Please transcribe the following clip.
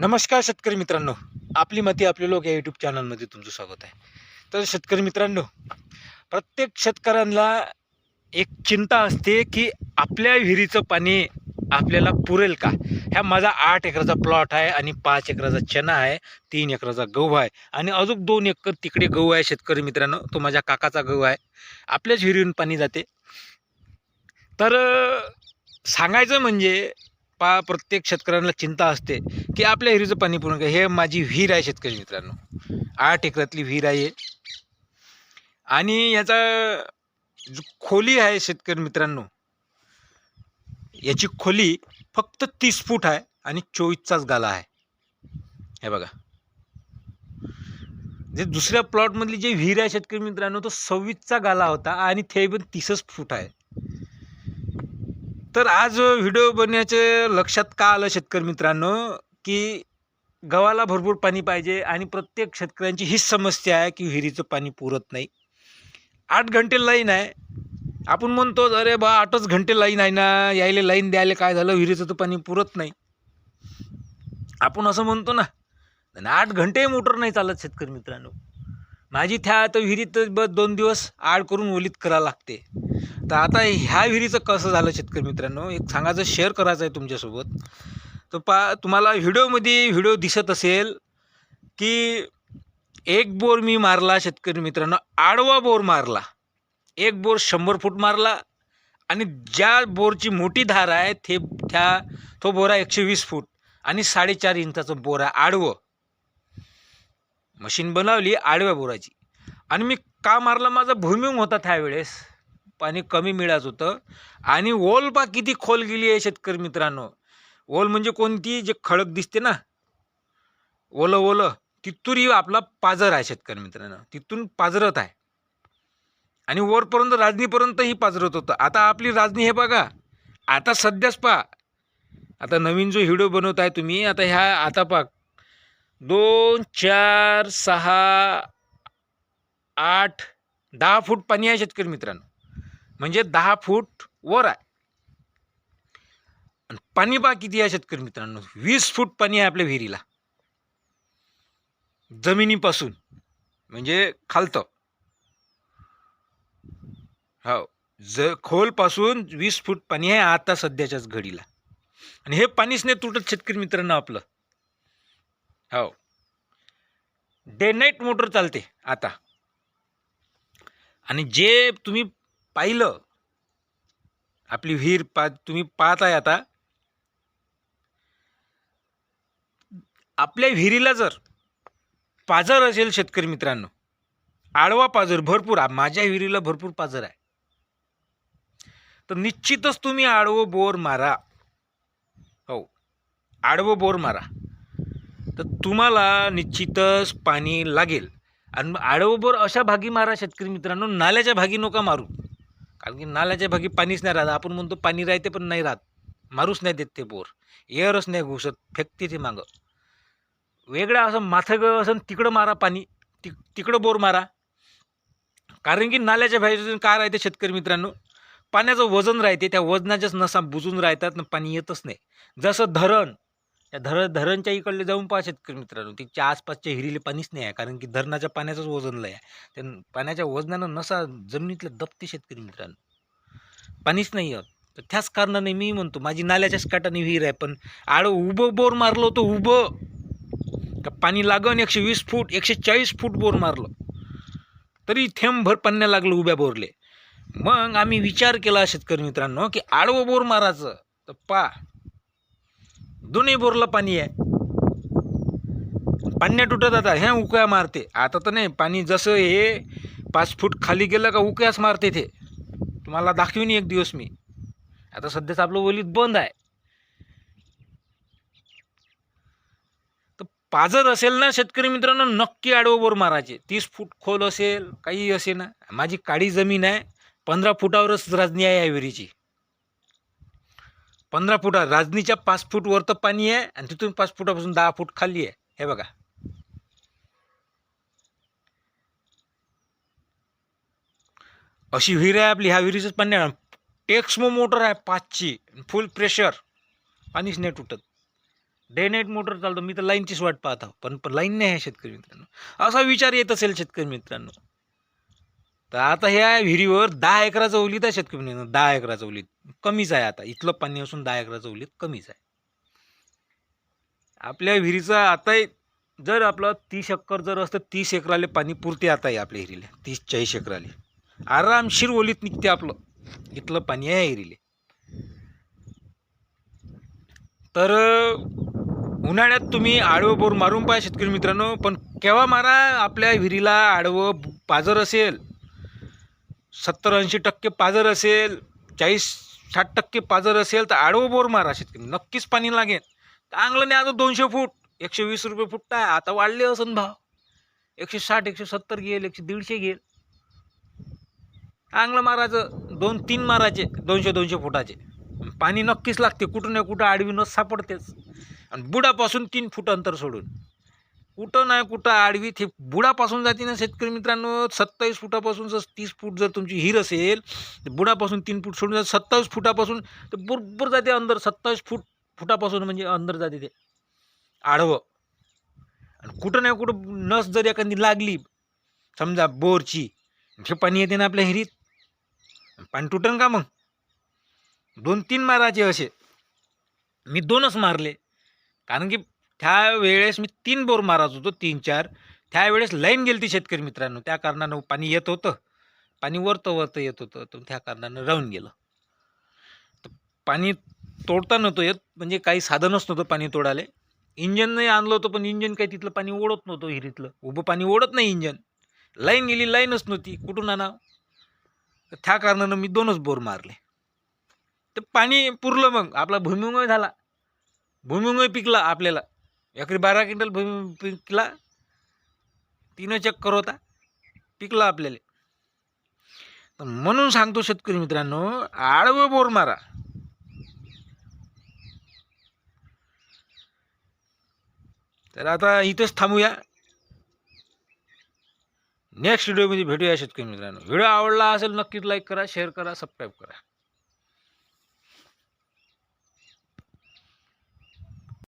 नमस्कार शेतकरी मित्रांनो. आपली मती आपले लोक या यूट्यूब चॅनलमध्ये तुमचं स्वागत आहे. तर शेतकरी मित्रांनो प्रत्येक शेतकऱ्यांना एक चिंता असते की आपल्या विहिरीचं पाणी आपल्याला पुरेल का? ह्या माझा आठ एकराचा प्लॉट आहे आणि पाच एकराचा चना आहे तीन एकराचा गहू आहे आणि अजून दोन एकर तिकडे गहू आहे शेतकरी मित्रांनो. तो माझ्या काकाचा गहू आहे. आपल्याच विहिरीहून पाणी जाते. तर सांगायचं म्हणजे पा प्रत्येक शेतकऱ्यांना चिंता असते की आपल्या विहिरीचं पाणी पूर्ण काय हे माझी विहीर आहे शेतकरी मित्रांनो. आठ एकरातली विहीर आहे. आणि याचा जो खोली आहे शेतकरी मित्रांनो याची खोली फक्त तीस फूट आहे आणि चोवीसचाच गाला आहे. हे बघा. जे दुसऱ्या प्लॉटमधली जे विहीर आहे शेतकरी मित्रांनो तो सव्वीसचा गाला होता आणि ते पण तीसच फूट आहे. तर आज व्हिडिओ बनण्याचे लक्षात का आलं शेतकरी मित्रांनो? की गव्हाला भरपूर पाणी पाहिजे आणि प्रत्येक शेतकऱ्यांची हीच समस्या आहे की विहिरीचं पाणी पुरत नाही. आठ घंटे लाईन आहे. आपण म्हणतो अरे बा आठच घंटे लाईन आहे ना यायला लाईन द्यायला काय झालं विहिरीचं तर पाणी पुरत नाही. आपण असं म्हणतो ना आठ घंटे मोटर नाही चालत शेतकरी मित्रांनो. माझी थ्या तर विहिरीत ब दोन दिवस आड करून ओलीत करावं लागते. तर आता ह्या विहिरीचं कसं झालं शेतकरी मित्रांनो? एक सांगायचं शेअर करायचं आहे तुमच्यासोबत. तर पा तुम्हाला व्हिडिओमध्ये व्हिडिओ दिसत असेल की एक बोर मी मारला शेतकरी मित्रांनो आडवा बोर मारला. एक बोर शंभर फूट मारला आणि ज्या बोरची मोठी धार आहे ते त्या तो बोर आहे एकशे वीस फूट आणि साडेचार इंचाचं बोर आहे आडवं. मशीन बनवली आडव्या बोराची. आणि मी का मारला? माझा भूमिंग होता त्यावेळेस. पाणी कमी मिळत होतं. आणि ओल पा किती खोल गेली आहे शेतकरी मित्रांनो. ओल म्हणजे कोणती? जे खडक दिसते ना. ओलं ओलं. तिथूनही आपला पाजर आहे शेतकरी मित्रांनो. तिथून पाजरत आहे. आणि वरपर्यंत राजनीपर्यंतही पाजरत होतं. आता आपली राजनी हे बघा. आता सध्याच पहा. आता नवीन जो व्हिडिओ बनवत आहे तुम्ही आता ह्या आता पा दोन चार सहा आठ दहा फूट पाणी आहे शेतकरी मित्रांनो. म्हणजे दहा फूट वर आहे. आणि पाणी बा किती आहे शेतकरी मित्रांनो. वीस फूट पाणी आहे आपल्या विहिरीला. जमिनीपासून. म्हणजे खालतं. हो. ज खोलपासून वीस फूट पाणी आहे आता सध्याच्याच घडीला. आणि हे पाणीच नाही तुटत शेतकरी मित्रांनो आपलं. हो. डे नाईट मोटर चालते आता. आणि जे तुम्ही पाहिलं. आपली विहीर पा तुम्ही पाहत आहे आता. आपल्या विहिरीला जर पाजर असेल शेतकरी मित्रांनो आडवा पाजर भरपूर माझ्या विहिरीला भरपूर पाजर आहे. तर निश्चितच तुम्ही आडवं बोर मारा. हो आडवं बोर मारा. तर तुम्हाला निश्चितच पाणी लागेल. आणि आडवं बोर अशा भागी मारा शेतकरी मित्रांनो नाल्याच्या भागी नका मारू. कारण की नाल्याच्या भागी पाणीच नाही राहत. आपण म्हणतो पाणी राहते पण नाही राहत. मारूच नाही देत ते बोर. एअरच नाही घुसत. फेकते ते मागं. वेगळं असं माथं असं तिकडं मारा पाणी. ति तिकडं बोर मारा. कारण की नाल्याच्या भाजीतून काय राहते शेतकरी मित्रांनो? पाण्याचं वजन राहते. त्या वजनाच्याच नसा बुजून राहतात पाणी येतच नाही. जसं धरण त्या धरण धरणच्या इकडले जाऊन पहा शेतकरी मित्रांनो. तिच्या आसपासच्या हिरीले पाणीच नाही आहे कारण की धरणाच्या पाण्याचंच वजन लय आहे. त्या पाण्याच्या वजनानं नसा जमिनीतल्या दबते शेतकरी मित्रांनो. पाणीच नाही आहे. तर त्याच कारणाने मी म्हणतो माझी नाल्याच्याच काटाने विहीर आहे पण आडं उभं बोर मारलं होतं उभं. का पाणी लागन एकशे वीस फूट एकशे चाळीस फूट बोर मारलं. तरी थेंबभर पाण्या लागलं उभ्या बोरले. मग आम्ही विचार केला शेतकरी मित्रांनो की आडवं बोर मारायचं. तर पा दोन्ही बोरला पाणी आहे. पाण्या तुटत आता ह्या उकळ्या मारते. आता तर नाही पाणी जसं हे पाच फूट खाली गेलं का उकळ्याच मारते ते. तुम्हाला दाखवीन एक दिवस मी. आता सध्याच आपलं ओलीत बंद आहे. तर पाजर असेल ना शेतकरी मित्रांनो नक्की आडवं बोर मारायचे. तीस फूट खोल असेल काही असे ना. माझी काळी जमीन आहे पंधरा फुटावरच राजनी आहे या विहिरीची. पंधरा फुटा राजनीच्या पाच फूट वर तर पाणी आहे आणि तिथून पाच फुटापासून दहा फूट खाली आहे. हे बघा. अशी विहीर आहे आपली ह्या विहिरीचंच पाणी आहे. टेक्समो मोटर आहे पाचची फुल प्रेशर पाणीच नाही तुटत. डे नाईट मोटर चालतो. मी तर लाईनचीच वाट पाहत आहो. पण पण लाईन नाही आहे शेतकरी मित्रांनो. असा विचार येत असेल शेतकरी मित्रांनो. तर आता ह्या विहिरीवर दहा एकराचं ओलीत आहे शेतकरी दहा एकराचं ओलीत. कमीच आहे आता. इथलं पाणी असून दहा एकराचं ओलीत कमीच आहे. आपल्या विहिरीचं आता जर आपलं तीस एकर जर असतं तीस एकराले पाणी पुरते आता आहे आपल्या हिरीला तीस चाळीस एकराले. आरामशीर ओलीत निघते आपलं. इथलं पाणी आहे हिरीले तर उन्हाळ्यात तुम्ही आडवं बोर मारून पहा शेतकरी मित्रांनो पण केव्हा मारा आपल्या विहिरीला आडवं पाजर असेल सत्तर ऐंशी टक्के पाजर असेल चाळीस साठ टक्के पाजर असेल तर आडवं बोर मारा शेतकरी. नक्कीच पाणी लागेल. चांगलं नाही आता दोनशे फूट. एकशे वीस रुपये फूट आहे. आता वाढले असन भाव. एकशे साठ एकशे सत्तर घेईल एकशे दीडशे घेईल. चांगलं मारायचं. दोन तीन मारायचे. दोनशे दोनशे फुटाचे. पाणी नक्कीच लागते. कुठं ना कुठं आडवी न सापडतेच. आणि बुडापासून तीन फूट अंतर सोडून. कुठं नाही कुठं आडवी ते बुडापासून जाते ना शेतकरी मित्रांनो. सत्तावीस फुटापासून जर तीस फूट जर तुमची हिर असेल तर बुडापासून तीन फूट सोडून जाते. सत्तावीस फुटापासून तर बरोबर जाते अंदर. सत्तावीस फूट फुटापासून म्हणजे अंदर जाते ते. आडवं. आणि कुठं नाही कुठं नस जर एखादी लागली समजा बोरची हे पाणी येते ना आपल्या हिरीत. पाणी तुटन का मग? दोन तीन मारायचे असे. मी दोनच मारले. कारण की त्या वेळेस मी तीन बोर मारत होतो तीन चार. त्यावेळेस लाईन गेली ती शेतकरी मित्रांनो. त्या कारणानं पाणी येत होतं. पाणी वरतं वरतं येत होतं. तर त्या कारणानं राहून गेलं. तर पाणी तोडता नव्हतं येत. म्हणजे काही साधनच नव्हतं पाणी तोडाले नाही आणलं होतं पण इंजन काही तिथलं पाणी ओढत नव्हतं हिरीतलं उभं पाणी ओढत नाही इंजन. लाईन गेली लाईनच नव्हती. कुठून आणा? तर त्या कारणानं मी दोनच बोर मारले. तर पाणी पुरलं मग. आपला भूमिमय झाला. भूमिमय पिकला आपल्याला. एकरी बारा क्विंटल भूमी पिकला. तीन चक्कर होता. पिकला आपल्याला. तर म्हणून सांगतो शेतकरी मित्रांनो आडवं बोर मारा. तर आता इथंच थांबूया. नेक्स्ट व्हिडिओमध्ये भेटूया शेतकरी मित्रांनो. व्हिडिओ आवडला असेल नक्कीच लाईक करा शेअर करा सबस्क्राईब करा.